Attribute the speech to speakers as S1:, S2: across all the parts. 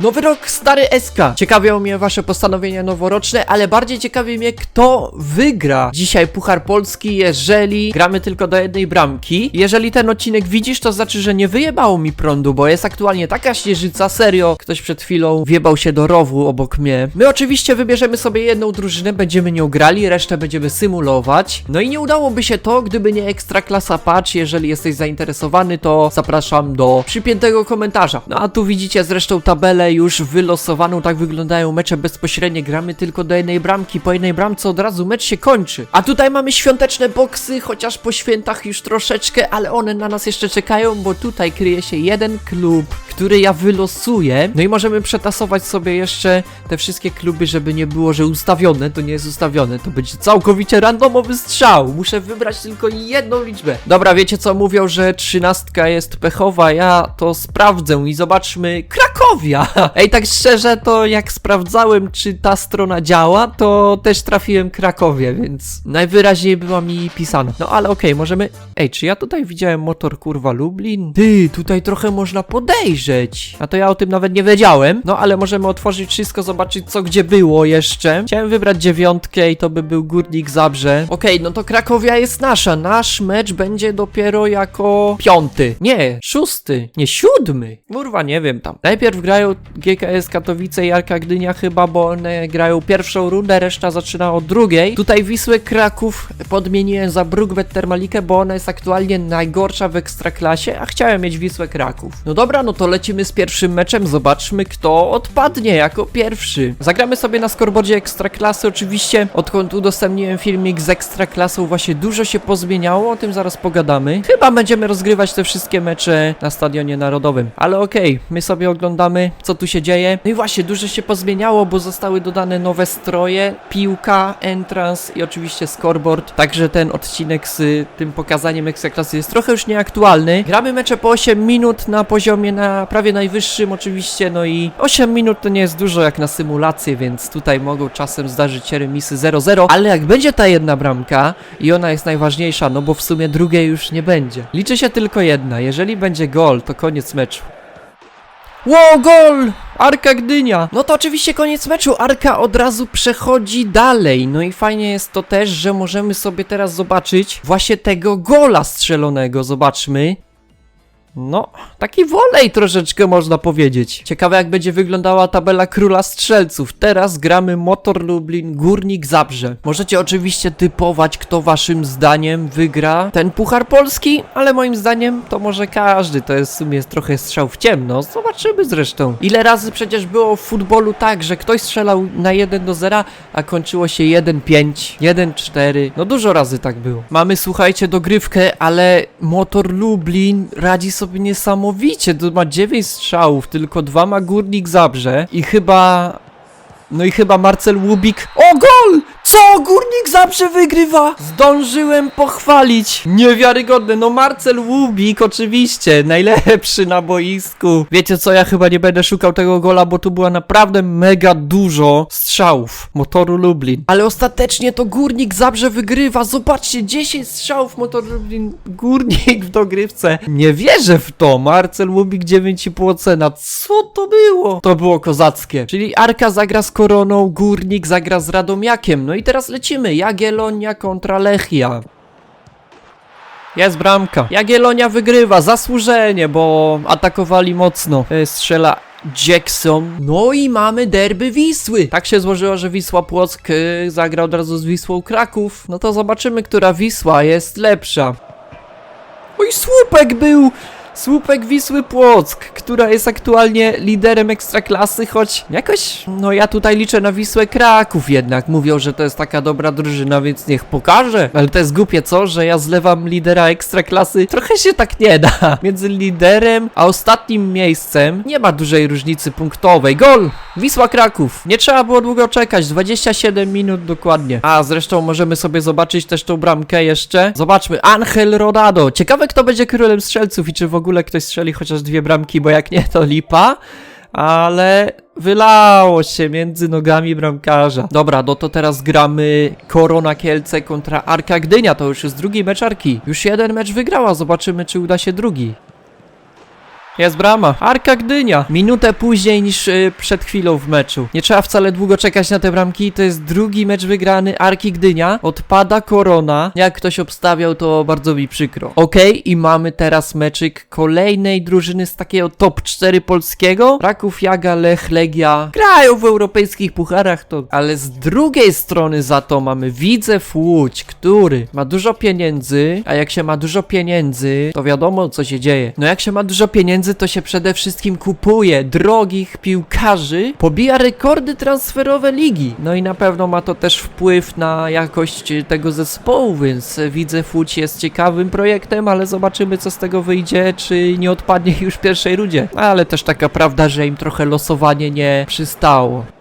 S1: Nowy rok, stary SK. Ciekawią mnie wasze postanowienia noworoczne, ale bardziej ciekawi mnie, kto wygra dzisiaj Puchar Polski, jeżeli gramy tylko do jednej bramki. Jeżeli ten odcinek widzisz, to znaczy, że nie wyjebało mi prądu, bo jest aktualnie taka śnieżyca, serio. Ktoś przed chwilą wjebał się do rowu obok mnie. My oczywiście wybierzemy sobie jedną drużynę, będziemy nią grali, resztę będziemy symulować. No i nie udałoby się to, gdyby nie ekstra klasa patch. Jeżeli jesteś zainteresowany, to zapraszam do przypiętego komentarza. No a tu widzicie zresztą tabelę już wylosowaną, tak wyglądają mecze bezpośrednie, gramy tylko do jednej bramki, po jednej bramce od razu mecz się kończy. A tutaj mamy świąteczne boksy, chociaż po świętach już troszeczkę, ale one na nas jeszcze czekają, bo tutaj kryje się jeden klub, który ja wylosuję. No i możemy przetasować sobie jeszcze te wszystkie kluby, żeby nie było, że ustawione, to nie jest ustawione, to będzie całkowicie randomowy strzał. Muszę wybrać tylko jedną liczbę. Dobra, wiecie co mówią, że trzynastka jest pechowa, ja to sprawdzę i zobaczmy Krakowia. Ej, tak szczerze, to jak sprawdzałem, czy ta strona działa, to też trafiłem Krakowie, więc najwyraźniej była mi pisana. No ale okej, możemy... Ej, czy ja tutaj widziałem motor kurwa Lublin? Ty, tutaj trochę można podejrzeć. A to ja o tym nawet nie wiedziałem. No ale możemy otworzyć wszystko, zobaczyć co gdzie było jeszcze. Chciałem wybrać dziewiątkę i to by był Górnik Zabrze. Okej, no to Krakowia jest nasza. Nasz mecz będzie dopiero jako piąty. Nie, szósty. Nie, siódmy. Kurwa, nie wiem tam. Najpierw grają GKS Katowice i Arka Gdynia chyba, bo one grają pierwszą rundę, reszta zaczyna od drugiej. Tutaj Wisłę Kraków podmieniłem za Brugbet Termalikę, bo ona jest aktualnie najgorsza w Ekstraklasie, a chciałem mieć Wisłę Kraków. No dobra, no to lecimy z pierwszym meczem, zobaczmy kto odpadnie jako pierwszy. Zagramy sobie na skorboardzie Ekstraklasy, oczywiście odkąd udostępniłem filmik z Ekstraklasą właśnie dużo się pozmieniało, o tym zaraz pogadamy. Chyba będziemy rozgrywać te wszystkie mecze na Stadionie Narodowym, ale okej, my sobie oglądamy co tu się dzieje. No i właśnie, dużo się pozmieniało, bo zostały dodane nowe stroje, piłka, entrance i oczywiście scoreboard. Także ten odcinek z tym pokazaniem Ekstraklasy jest trochę już nieaktualny. Gramy mecze po 8 minut na poziomie na prawie najwyższym oczywiście, no i 8 minut to nie jest dużo jak na symulację, więc tutaj mogą czasem zdarzyć się remisy 0-0, ale jak będzie ta jedna bramka i ona jest najważniejsza, no bo w sumie drugiej już nie będzie. Liczy się tylko jedna, jeżeli będzie gol, to koniec meczu. Ło, gol! Arka Gdynia! No to oczywiście koniec meczu. Arka od razu przechodzi dalej. No i fajnie jest to też, że możemy sobie teraz zobaczyć właśnie tego gola strzelonego. Zobaczmy. No, taki wolej troszeczkę można powiedzieć. Ciekawe jak będzie wyglądała tabela króla strzelców. Teraz gramy Motor Lublin, Górnik Zabrze. Możecie oczywiście typować, kto waszym zdaniem wygra ten Puchar Polski, ale moim zdaniem to może każdy. To jest w sumie trochę strzał w ciemno. Zobaczymy zresztą. Ile razy przecież było w futbolu tak, że ktoś strzelał na 1 do 0, a kończyło się 1-5, 1-4. No dużo razy tak było. Mamy, słuchajcie, dogrywkę, ale Motor Lublin radzi sobie niesamowicie. To ma 9 strzałów, tylko dwa ma Górnik Zabrze i chyba... No i chyba Marcel Łubik... O, gol! Co? Górnik Zabrze wygrywa! Zdążyłem pochwalić. Niewiarygodne. No Marcel Łubik oczywiście. Najlepszy na boisku. Wiecie co? Ja chyba nie będę szukał tego gola, bo tu była naprawdę mega dużo strzałów motoru Lublin. Ale ostatecznie to Górnik Zabrze wygrywa. Zobaczcie, 10 strzałów motor Lublin. Górnik w dogrywce. Nie wierzę w to. Marcel Łubik 9,5 ocena. Co to było? To było kozackie. Czyli Arka zagra z Koroną, Górnik zagra z Radomiakiem. No i teraz lecimy. Jagiellonia kontra Lechia. Jest bramka. Jagiellonia wygrywa, zasłużenie, bo atakowali mocno. E, Strzela Jackson. No i mamy derby Wisły. Tak się złożyło, że Wisła Płock e, zagra od razu z Wisłą Kraków. No to zobaczymy, która Wisła jest lepsza. Oj, słupek był! Słupek Wisły Płock, która jest aktualnie liderem ekstraklasy, choć jakoś, no ja tutaj liczę na Wisłę Kraków jednak. Mówią, że to jest taka dobra drużyna, więc niech pokaże. Ale to jest głupie, co? Że ja zlewam lidera ekstraklasy. Trochę się tak nie da. Między liderem a ostatnim miejscem nie ma dużej różnicy punktowej. Gol! Wisła Kraków. Nie trzeba było długo czekać, 27 minut dokładnie. A zresztą możemy sobie zobaczyć też tą bramkę jeszcze. Zobaczmy, Angel Rodado. Ciekawe kto będzie królem strzelców i czy w ogóle ktoś strzeli chociaż dwie bramki, bo jak nie to lipa. Ale wylało się między nogami bramkarza. Dobra, no to teraz gramy Korona Kielce kontra Arka Gdynia. To już jest drugi mecz Arki. Już jeden mecz wygrała, zobaczymy czy uda się drugi. Jest brama. Arka Gdynia. Minutę później niż y, przed chwilą w meczu. Nie trzeba wcale długo czekać na te bramki. To jest drugi mecz wygrany Arki Gdynia. Odpada korona. Jak ktoś obstawiał, to bardzo mi przykro. Okej, i mamy teraz meczyk kolejnej drużyny z takiego top 4 polskiego. Raków, Jaga, Lech, Legia. Grają w europejskich pucharach, to... Ale z drugiej strony za to mamy Widzew Łódź, który ma dużo pieniędzy, a jak się ma dużo pieniędzy, to wiadomo co się dzieje. No jak się ma dużo pieniędzy, to się przede wszystkim kupuje drogich piłkarzy, pobija rekordy transferowe ligi. No i na pewno ma to też wpływ na jakość tego zespołu, więc Widzew Łódź jest ciekawym projektem, ale zobaczymy co z tego wyjdzie, czy nie odpadnie już w pierwszej rudzie. Ale też taka prawda, że im trochę losowanie nie przystało.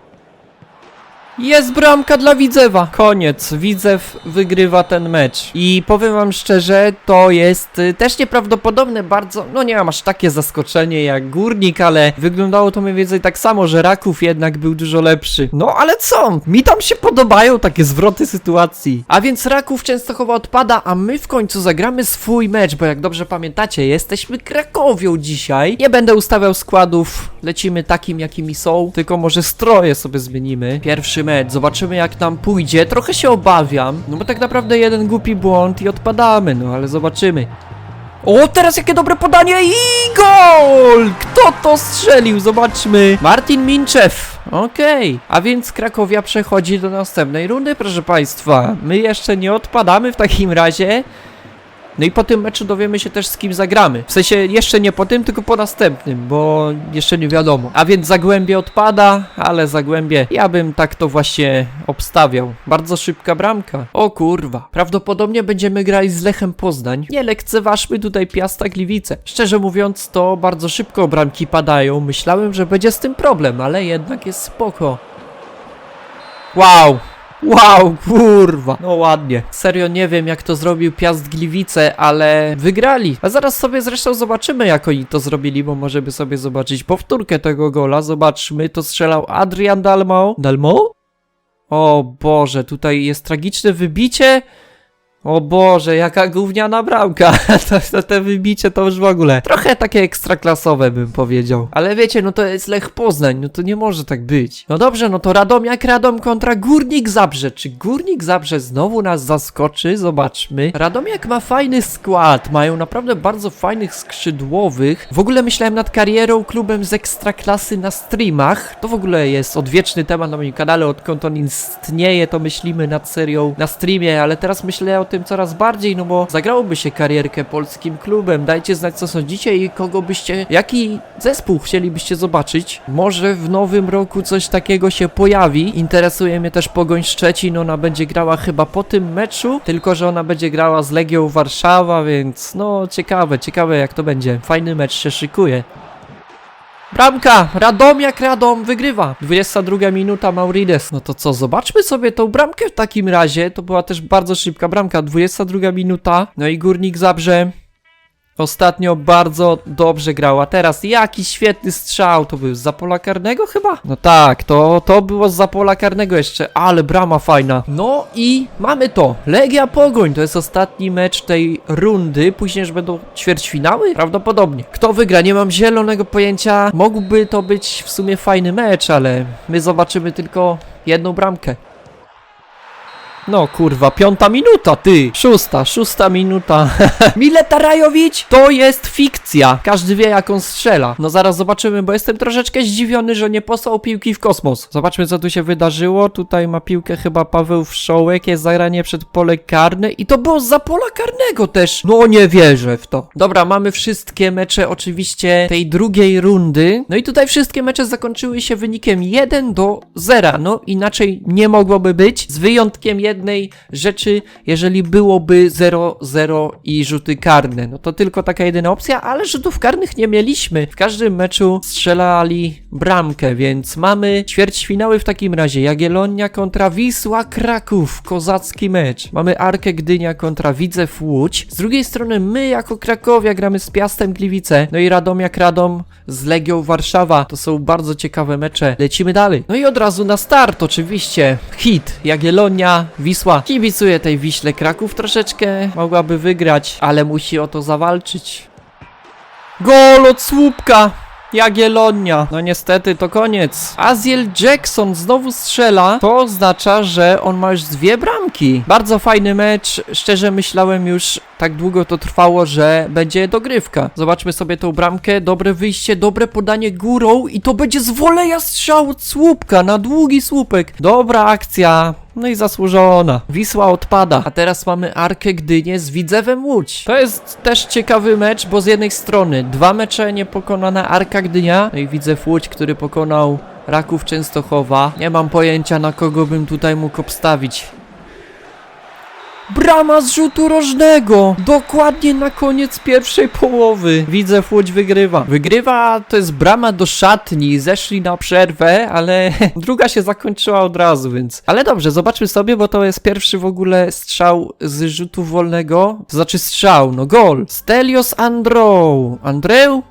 S1: Jest bramka dla Widzewa. Koniec. Widzew wygrywa ten mecz. I powiem wam szczerze, to jest y, też nieprawdopodobne bardzo. No nie mam aż takie zaskoczenie jak Górnik, ale wyglądało to mniej więcej tak samo, że Raków jednak był dużo lepszy. No ale co? Mi tam się podobają takie zwroty sytuacji. A więc Raków Częstochowa odpada, a my w końcu zagramy swój mecz, bo jak dobrze pamiętacie, jesteśmy Krakowią dzisiaj. Nie będę ustawiał składów, lecimy takim jakimi są, tylko może stroje sobie zmienimy. Pierwszy mecz, zobaczymy jak nam pójdzie. Trochę się obawiam, no bo tak naprawdę jeden głupi błąd i odpadamy, no ale zobaczymy. O, teraz jakie dobre podanie i gol! Kto to strzelił? Zobaczmy. Martin Minczew. Okej, a więc Krakowia przechodzi do następnej rundy, proszę Państwa. My jeszcze nie odpadamy w takim razie. No i po tym meczu dowiemy się też z kim zagramy. W sensie jeszcze nie po tym, tylko po następnym, bo jeszcze nie wiadomo. A więc Zagłębie odpada, ale Zagłębie ja bym tak to właśnie obstawiał. Bardzo szybka bramka. O kurwa. Prawdopodobnie będziemy grali z Lechem Poznań. Nie lekceważmy tutaj Piasta Gliwice. Szczerze mówiąc, to bardzo szybko bramki padają. Myślałem, że będzie z tym problem, ale jednak jest spoko. Wow, Wow, kurwa. No ładnie. Serio nie wiem jak to zrobił Piast Gliwice, ale wygrali. A zaraz sobie zresztą zobaczymy jak oni to zrobili, bo możemy sobie zobaczyć powtórkę tego gola. Zobaczmy, to strzelał Adrian Dalmo. Dalmo? O Boże, tutaj jest tragiczne wybicie. O Boże, jaka gówniana bramka. to, to, te wybicie to już w ogóle. Trochę takie ekstraklasowe bym powiedział. Ale wiecie, no to jest Lech Poznań, no to nie może tak być. No dobrze, no to Radomiak Radom kontra Górnik Zabrze. Czy Górnik Zabrze znowu nas zaskoczy? Zobaczmy. Radomiak ma fajny skład, mają naprawdę bardzo fajnych skrzydłowych. W ogóle myślałem nad karierą klubem z ekstraklasy na streamach. To w ogóle jest odwieczny temat na moim kanale, odkąd on istnieje, to myślimy nad serią na streamie, ale teraz myślę o tym coraz bardziej, no bo zagrałoby się karierkę polskim klubem. Dajcie znać co sądzicie i kogo byście, jaki zespół chcielibyście zobaczyć. Może w nowym roku coś takiego się pojawi. Interesuje mnie też Pogoń Szczecin, ona będzie grała chyba po tym meczu, tylko że ona będzie grała z Legią Warszawa, więc no ciekawe, ciekawe jak to będzie. Fajny mecz się szykuje. Bramka! Radomiak Radom wygrywa. 22 minuta Maurides. No to co, zobaczmy sobie tą bramkę w takim razie. To była też bardzo szybka bramka. 22 minuta. No i Górnik Zabrze. Ostatnio bardzo dobrze grał, a teraz jaki świetny strzał, to był z pola karnego chyba? No tak, to, to było z pola karnego jeszcze, ale brama fajna. No i mamy to, Legia Pogoń, to jest ostatni mecz tej rundy, później już będą ćwierćfinały? Prawdopodobnie. Kto wygra, nie mam zielonego pojęcia, mógłby to być w sumie fajny mecz, ale my zobaczymy tylko jedną bramkę. No kurwa, piąta minuta, ty! Szósta, szósta minuta. Mileta Rajowicz to jest fikcja. Każdy wie jak on strzela. No zaraz zobaczymy, bo jestem troszeczkę zdziwiony, że nie posłał piłki w kosmos. Zobaczmy co tu się wydarzyło. Tutaj ma piłkę chyba Paweł Wszołek, jest zagranie przed pole karne i to było za pola karnego też. No nie wierzę w to. Dobra, mamy wszystkie mecze oczywiście tej drugiej rundy. No i tutaj wszystkie mecze zakończyły się wynikiem 1 do 0. No inaczej nie mogłoby być, z wyjątkiem jednej rzeczy, jeżeli byłoby 0-0 i rzuty karne. No to tylko taka jedyna opcja, ale rzutów karnych nie mieliśmy. W każdym meczu strzelali bramkę, więc mamy ćwierćfinały w takim razie. Jagiellonia kontra Wisła Kraków, kozacki mecz. Mamy Arkę Gdynia kontra Widzew Łódź. Z drugiej strony my jako Krakowia gramy z Piastem Gliwice, no i Radomiak Radom z Legią Warszawa. To są bardzo ciekawe mecze. Lecimy dalej. No i od razu na start oczywiście. Hit. Jagiellonia, Wisła. Kibicuję tej Wiśle Kraków troszeczkę. Mogłaby wygrać, ale musi o to zawalczyć. Gol od słupka! Jagiellonia. No niestety to koniec. Aziel Jackson znowu strzela. To oznacza, że on ma już dwie bramki. Bardzo fajny mecz. Szczerze myślałem już tak długo to trwało, że będzie dogrywka. Zobaczmy sobie tą bramkę. Dobre wyjście, dobre podanie górą i to będzie z woleja strzał od słupka na długi słupek. Dobra akcja. No i zasłużona. Wisła odpada. A teraz mamy Arkę Gdynię z Widzewem Łódź. To jest też ciekawy mecz, bo z jednej strony dwa mecze niepokonana Arka Gdynia, no i Widzew Łódź, który pokonał Raków Częstochowa. Nie mam pojęcia na kogo bym tutaj mógł obstawić. Brama z rzutu rożnego! Dokładnie na koniec pierwszej połowy. Widzę, Łódź wygrywa. Wygrywa to jest brama do szatni. Zeszli na przerwę, ale druga się zakończyła od razu, więc. Ale dobrze, zobaczmy sobie, bo to jest pierwszy w ogóle strzał z rzutu wolnego. To znaczy strzał, no gol. Stelios Androu. Andreu?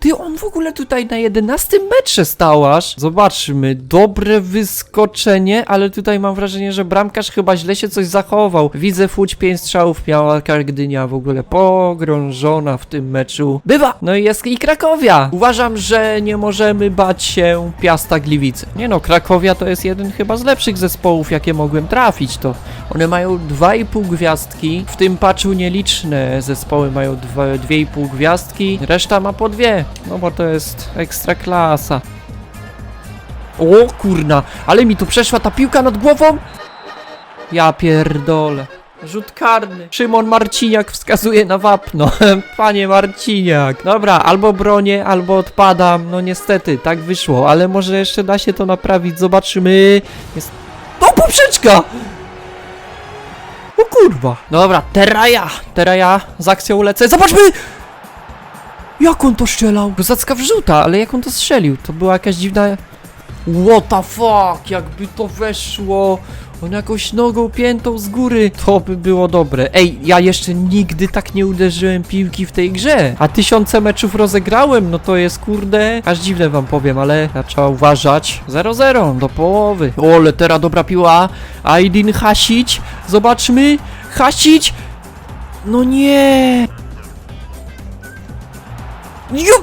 S1: Ty, on w ogóle tutaj na 11 metrze stał aż. Zobaczmy, dobre wyskoczenie, ale tutaj mam wrażenie, że bramkarz chyba źle się coś zachował. Widzę Fuć 5 strzałów miała Gdynia w ogóle pogrążona w tym meczu. Bywa! No i jest i Krakowia. Uważam, że nie możemy bać się Piasta Gliwice. Nie no, Krakowia to jest jeden chyba z lepszych zespołów, jakie mogłem trafić. To one mają 2,5 gwiazdki, w tym patchu nieliczne zespoły mają dwa- 2,5 gwiazdki, reszta ma po dwie. No bo to jest ekstra klasa. O kurna, ale mi tu przeszła ta piłka nad głową. Ja pierdolę. Rzut karny. Szymon Marciniak wskazuje na wapno. Panie Marciniak. Dobra, albo bronię, albo odpadam. No niestety, tak wyszło, ale może jeszcze da się to naprawić. Zobaczymy. Jest... O, poprzeczka! O kurwa. Dobra, teraz ja. Teraz ja z akcją lecę. Zobaczmy! Jak on to strzelał? Kozacka wrzuta, ale jak on to strzelił? To była jakaś dziwna... What the fuck? Jakby to weszło... On jakąś nogą piętą z góry. To by było dobre. Ej, ja jeszcze nigdy tak nie uderzyłem piłki w tej grze. A tysiące meczów rozegrałem, no to jest kurde... Aż dziwne wam powiem, ale trzeba uważać. 0-0 do połowy. O, ale teraz dobra piła. Aydin Hasić. Zobaczmy. Hasić. No nie. Jo!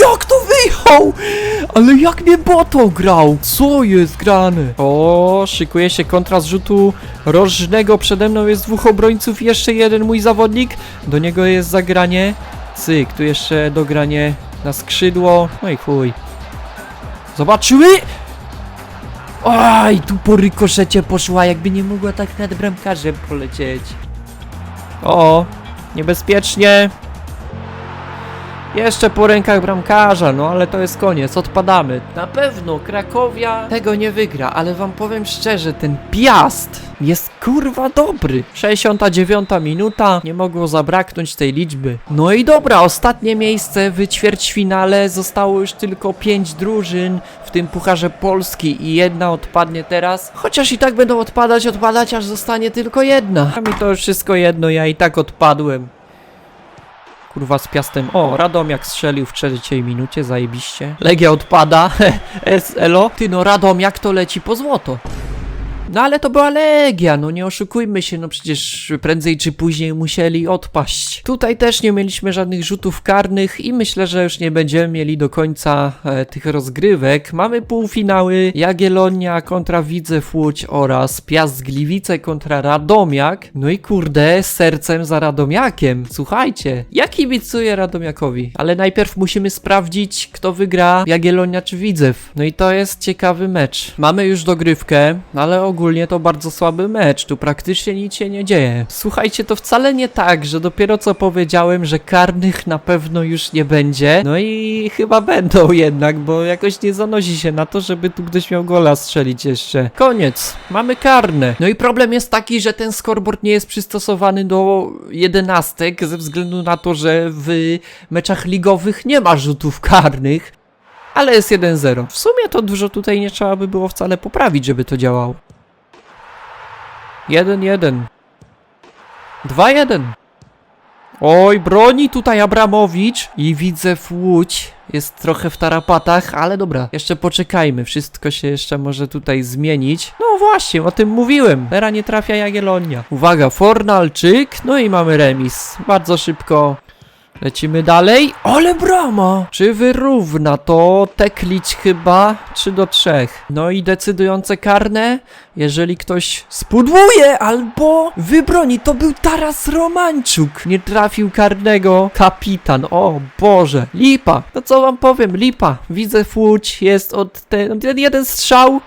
S1: Jak to wyjechał? Ale jak mnie boto grał? Co jest grane? O, szykuje się kontra z rzutu rożnego. Przede mną jest dwóch obrońców jeszcze jeden mój zawodnik. Do niego jest zagranie. Cyk, tu jeszcze dogranie na skrzydło. No i chuj. Zobaczymy! Oj, tu po rykoszecie poszła, jakby nie mogła tak nad bramkarzem polecieć. O, niebezpiecznie. Jeszcze po rękach bramkarza, no ale to jest koniec, odpadamy. Na pewno Krakowia tego nie wygra, ale wam powiem szczerze, ten Piast jest kurwa dobry. 69 minuta, nie mogło zabraknąć tej liczby. No i dobra, ostatnie miejsce w ćwierćfinale, zostało już tylko 5 drużyn, w tym Pucharze Polski i jedna odpadnie teraz. Chociaż i tak będą odpadać, odpadać, aż zostanie tylko jedna. A mi to już wszystko jedno, ja i tak odpadłem. Kurwa z Piastem. O, Radomiak strzelił w trzeciej minucie, zajebiście. Legia odpada. SLO. Ty no, Radomiak to leci po złoto. No ale to była Legia, no nie oszukujmy się, no przecież prędzej czy później musieli odpaść. Tutaj też nie mieliśmy żadnych rzutów karnych i myślę, że już nie będziemy mieli do końca e, tych rozgrywek. Mamy półfinały Jagiellonia kontra Widzew Łódź oraz Piast Gliwice kontra Radomiak. No i kurde, sercem za Radomiakiem. Słuchajcie, ja kibicuję Radomiakowi, ale najpierw musimy sprawdzić, kto wygra Jagiellonia czy Widzew. No i to jest ciekawy mecz. Mamy już dogrywkę, ale ogólnie to bardzo słaby mecz, tu praktycznie nic się nie dzieje. Słuchajcie, to wcale nie tak, że dopiero co powiedziałem, że karnych na pewno już nie będzie. No i chyba będą jednak, bo jakoś nie zanosi się na to, żeby tu ktoś miał gola strzelić jeszcze. Koniec, mamy karne. No i problem jest taki, że ten scoreboard nie jest przystosowany do jedenastek ze względu na to, że w meczach ligowych nie ma rzutów karnych. Ale jest 1-0. W sumie to dużo tutaj nie trzeba by było wcale poprawić, żeby to działało. 1-1. 2-1. Oj, broni tutaj Abramowicz i widzę w Łódź. Jest trochę w tarapatach, ale dobra, jeszcze poczekajmy. Wszystko się jeszcze może tutaj zmienić. No właśnie, o tym mówiłem. Teraz nie trafia Jagiellonia. Uwaga, Fornalczyk. No i mamy remis. Bardzo szybko Lecimy dalej. Ale brama! Czy wyrówna to Teklić chyba 3 do 3. No i decydujące karne, jeżeli ktoś spudłuje albo wybroni. To był Taras Romańczuk. Nie trafił karnego kapitan. O Boże, lipa. No co wam powiem, lipa. Widzę Łódź, jest od ten, ten jeden strzał.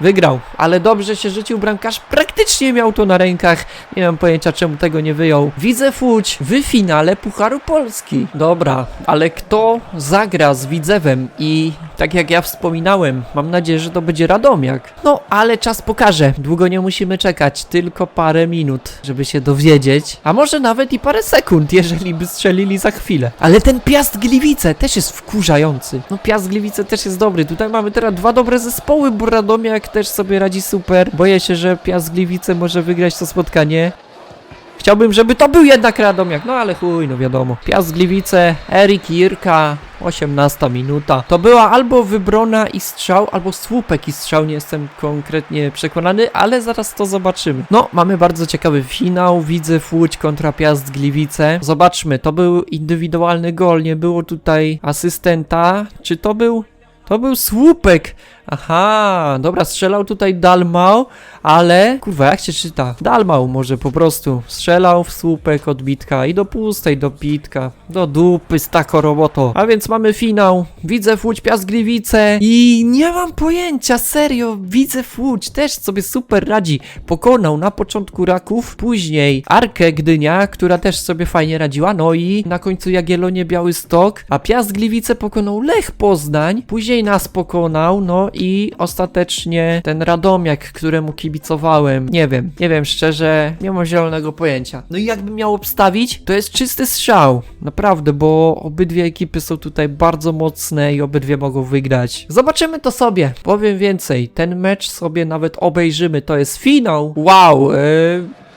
S1: Wygrał, ale dobrze się rzucił bramkarz, praktycznie miał to na rękach. Nie mam pojęcia czemu tego nie wyjął. Widzę Łódź w finale Pucharu Polski. Dobra, ale kto zagra z Widzewem i tak jak ja wspominałem, mam nadzieję, że to będzie Radomiak. No, ale czas pokaże. Długo nie musimy czekać, tylko parę minut, żeby się dowiedzieć. A może nawet i parę sekund, jeżeli by strzelili za chwilę. Ale ten Piast Gliwice też jest wkurzający. No Piast Gliwice też jest dobry. Tutaj mamy teraz dwa dobre zespoły, bo Radomiak też sobie radzi super. Boję się, że Piast Gliwice może wygrać to spotkanie. Chciałbym, żeby to był jednak Radomiak, no ale chuj, no wiadomo. Piast Gliwice, Erik Jirka, 18 minuta. To była albo wybrona i strzał, albo słupek i strzał, nie jestem konkretnie przekonany, ale zaraz to zobaczymy. No, mamy bardzo ciekawy finał, widzę Łódź kontra Piast Gliwice. Zobaczmy, to był indywidualny gol, nie było tutaj asystenta. Czy to był... To był słupek! Aha, dobra, strzelał tutaj Dalmau, ale kurwa, jak się czyta? Dalmau może po prostu strzelał w słupek odbitka i do pustej, do pitka, do dupy z tako roboto. A więc mamy finał, widzę Łódź Piast Gliwice i nie mam pojęcia, serio, widzę Łódź też sobie super radzi. Pokonał na początku Raków, później Arkę Gdynia, która też sobie fajnie radziła, no i na końcu Jagiellonie Białystok, a Piast Gliwice pokonał Lech Poznań, później nas pokonał, no i ostatecznie ten Radomiak, któremu kibicowałem. Nie wiem, nie wiem, szczerze, nie mam zielonego pojęcia. No i jakbym miał obstawić, to jest czysty strzał. Naprawdę, bo obydwie ekipy są tutaj bardzo mocne i obydwie mogą wygrać. Zobaczymy to sobie. Powiem więcej, ten mecz sobie nawet obejrzymy. To jest finał. Wow, yy...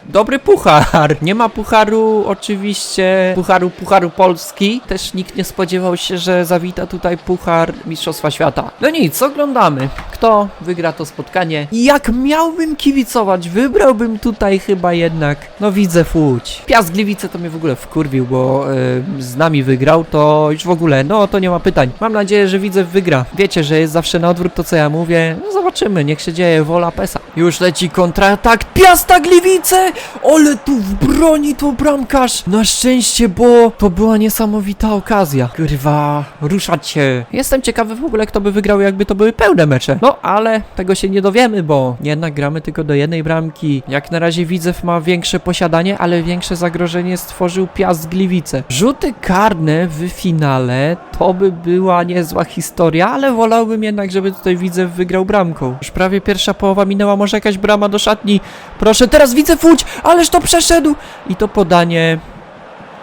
S1: Dobry puchar. Nie ma pucharu, oczywiście. Pucharu, pucharu Polski. Też nikt nie spodziewał się, że zawita tutaj puchar Mistrzostwa Świata. No nic, oglądamy. Kto wygra to spotkanie? Jak miałbym kibicować, wybrałbym tutaj chyba jednak. No widzę Łódź. Piast Gliwice to mnie w ogóle wkurwił, bo z nami wygrał, to już w ogóle, no to nie ma pytań. Mam nadzieję, że widzę wygra. Wiecie, że jest zawsze na odwrót to, co ja mówię. No zobaczymy, niech się dzieje, wola Pesa. Już leci kontratak Piasta Gliwice! Ale tu w broni to bramkarz! Na szczęście, bo to była niesamowita okazja. Kurwa, ruszać się. Jestem ciekawy w ogóle, kto by wygrał, jakby to były pełne mecze. No, ale tego się nie dowiemy, bo jednak gramy tylko do jednej bramki. Jak na razie Widzew ma większe posiadanie, ale większe zagrożenie stworzył Piast Gliwice. Rzuty karne w finale to by była niezła historia, ale wolałbym jednak, żeby tutaj Widzew wygrał bramką. Już prawie pierwsza połowa minęła, może jakaś brama do szatni. Proszę, teraz Widzew Ależ to przeszedł! I to podanie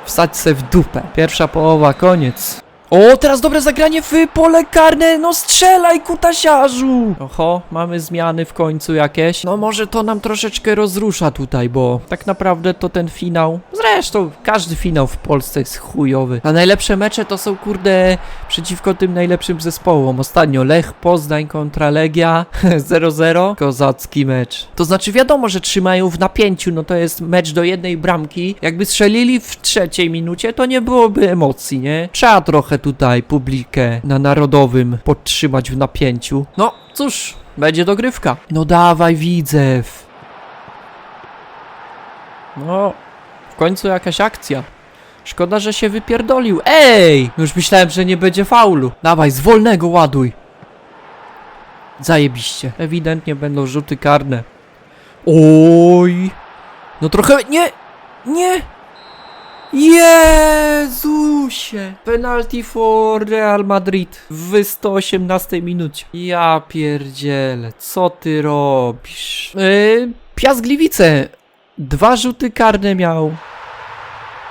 S1: wsadź se w dupę. Pierwsza połowa, koniec. O, teraz dobre zagranie w pole karne, no strzelaj kutasiarzu! Oho, mamy zmiany w końcu jakieś. No może to nam troszeczkę rozrusza tutaj, bo tak naprawdę to ten finał, zresztą każdy finał w Polsce jest chujowy. A najlepsze mecze to są kurde przeciwko tym najlepszym zespołom. Ostatnio Lech Poznań kontra Legia 0-0. Kozacki mecz. To znaczy wiadomo, że trzymają w napięciu, no to jest mecz do jednej bramki. Jakby strzelili w trzeciej minucie, to nie byłoby emocji, nie? Trzeba trochę tutaj publikę na narodowym podtrzymać w napięciu. No cóż, będzie dogrywka. No dawaj widzew. No, w końcu jakaś akcja. Szkoda, że się wypierdolił. Ej! Już myślałem, że nie będzie faulu. Dawaj, z wolnego ładuj. Zajebiście. Ewidentnie będą rzuty karne. Oj! No trochę... Nie! Nie! Jezusie! Penalty for Real Madrid w 118 minucie. Ja pierdzielę, co ty robisz? Yy, Piast Gliwice. Dwa rzuty karne miał.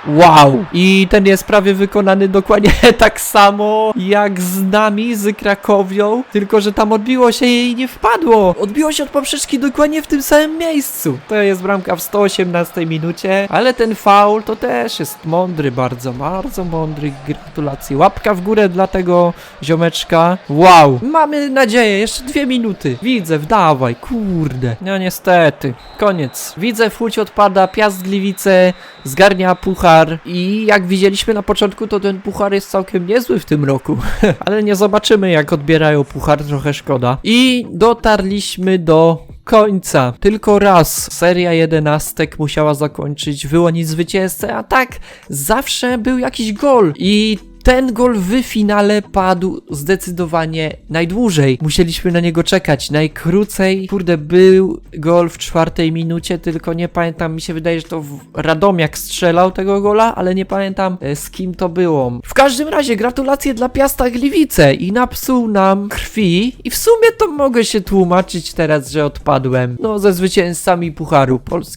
S1: Wow! I ten jest prawie wykonany dokładnie tak samo jak z nami, z Krakowią, tylko że tam odbiło się i nie wpadło. Odbiło się od poprzeczki dokładnie w tym samym miejscu. To jest bramka w 118 minucie, ale ten faul to też jest mądry bardzo, bardzo mądry. Gratulacje. Łapka w górę dla tego ziomeczka. Wow! Mamy nadzieję, jeszcze dwie minuty. Widzę, wdawaj, kurde. No niestety, koniec. Widzę, Łódź odpada, Piast Gliwice zgarnia puchar puchar i jak widzieliśmy na początku, to ten puchar jest całkiem niezły w tym roku. Ale nie zobaczymy jak odbierają puchar, trochę szkoda. I dotarliśmy do końca. Tylko raz seria jedenastek musiała zakończyć, wyłonić zwycięzcę, a tak zawsze był jakiś gol. I ten gol w finale padł zdecydowanie najdłużej. Musieliśmy na niego czekać najkrócej. Kurde, był gol w czwartej minucie, tylko nie pamiętam, mi się wydaje, że to Radomiak strzelał tego gola, ale nie pamiętam e, z kim to było. W każdym razie gratulacje dla Piasta Gliwice i napsuł nam krwi i w sumie to mogę się tłumaczyć teraz, że odpadłem. No, ze zwycięzcami Pucharu Polski.